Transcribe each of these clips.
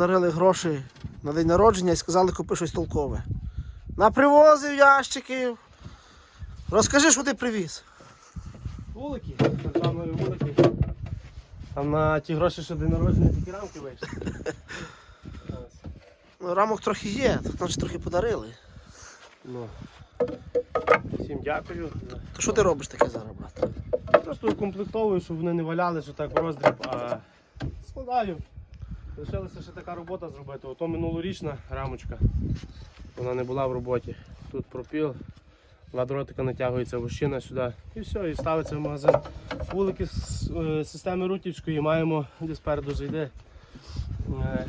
Дарили гроші на день народження і сказали, купи щось толкове. Напривозив ящиків. Розкажи, що ти привіз. Вулики, державної вулики. Там на ті гроші, що день народження, такі рамки вийшли. Ну, рамок трохи є, так значить трохи подарили. Ну. Всім дякую. То що ти робиш таке зараз, брат? Просто укомплектовую, щоб вони не валяли, що так в роздріб, а складаю. Лишилася ще така робота зробити. Ото минулорічна рамочка. Вона не була в роботі. Тут пропіл, два дротика натягується вощина сюди і все, і ставиться в магазин. Вулики з е, системи рутівської маємо, де спереду зайде. Е,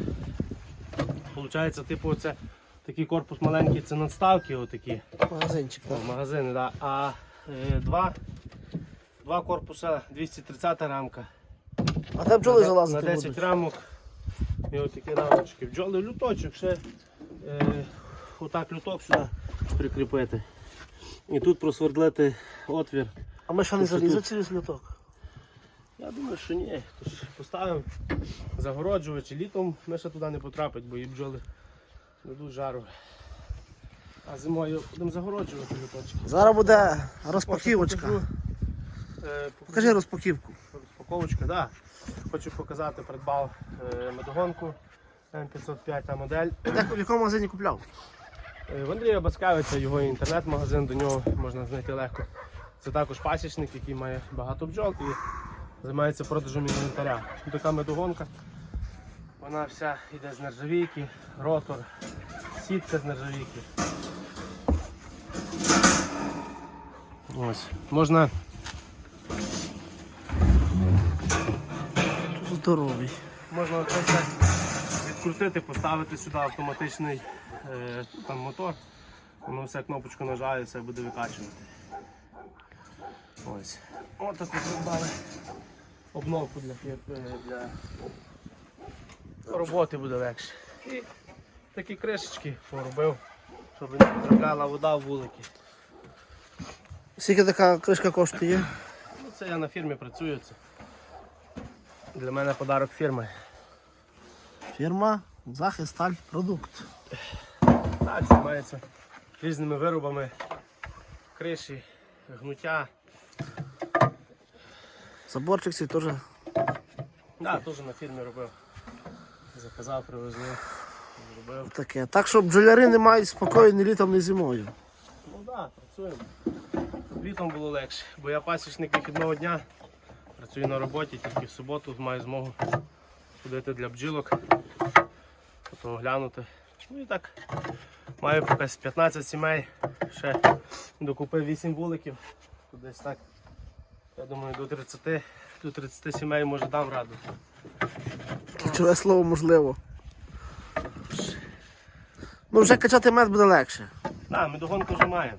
Получається, типу, це такий корпус маленький, це надставки отакі. Магазинчик. О, магазини, да. А е, два, два корпуса 230 рамка. А де бджоли залазити на 10 будуть? рамок. І такі рамочки. Бджоли люточок ще е, отак люток сюди прикріпити. І тут просвердлити отвір. А ми що не залізли через люток? Я думаю, що ні. Тож поставимо загороджувач і літом ми ще туди не потрапить, бо і бджоли дадуть жару. А зимою будемо загороджувати люточки. Зараз буде розпаківочка. Е, Покажи розпаківку. Розпаковочка. Да. Хочу показати, придбав е, медогонку М505 та модель. Де, в якому магазині купляв? Е, В Андрія Баскевича його інтернет-магазин, до нього можна знайти легко. Це також пасічник, який має багато бджол і займається продажем інвентаря. Така медогонка. Вона вся йде з нержавійки, ротор, сітка з нержавійки. Ось. Можна Здоровий. Можна відкрутити, поставити сюди автоматичний е, там, мотор. Воно все кнопочку нажає, все буде викачувати. Ось. Ось таку придбали обновку для, е, для роботи буде легше. І такі кришечки поробив, щоб не потрапляла вода в вулики. Скільки така кришка коштує? Ну, це я на фірмі працюю. Це для мене подарок фірми. Фірма Захист Сталь Продукт. Так, займається різними виробами, криші, гнуття. Заборчик цей теж. Да, теж на фірмі робив. Заказав, привезли, зробив. Таке. Так що бджоляри не мають спокою ні літом, ні зимою. Ну так, да, працюємо. Літом було легше, бо я пасічник вихідного дня, працюю на роботі, тільки в суботу маю змогу ходити для бджілок, потім глянути. Ну і так, маю якась 15 сімей, ще докупив 8 вуликів, десь так. Я думаю, до 30, до 30 сімей може дам раду. Ключове слово можливо. Ну вже качати мед буде легше. Так, ми догонку вже маємо.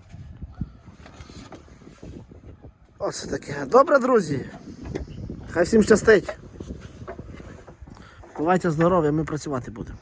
Оце таке. Добре, друзі. Хай всім щастить. Бувайте здорові, ми працювати будемо.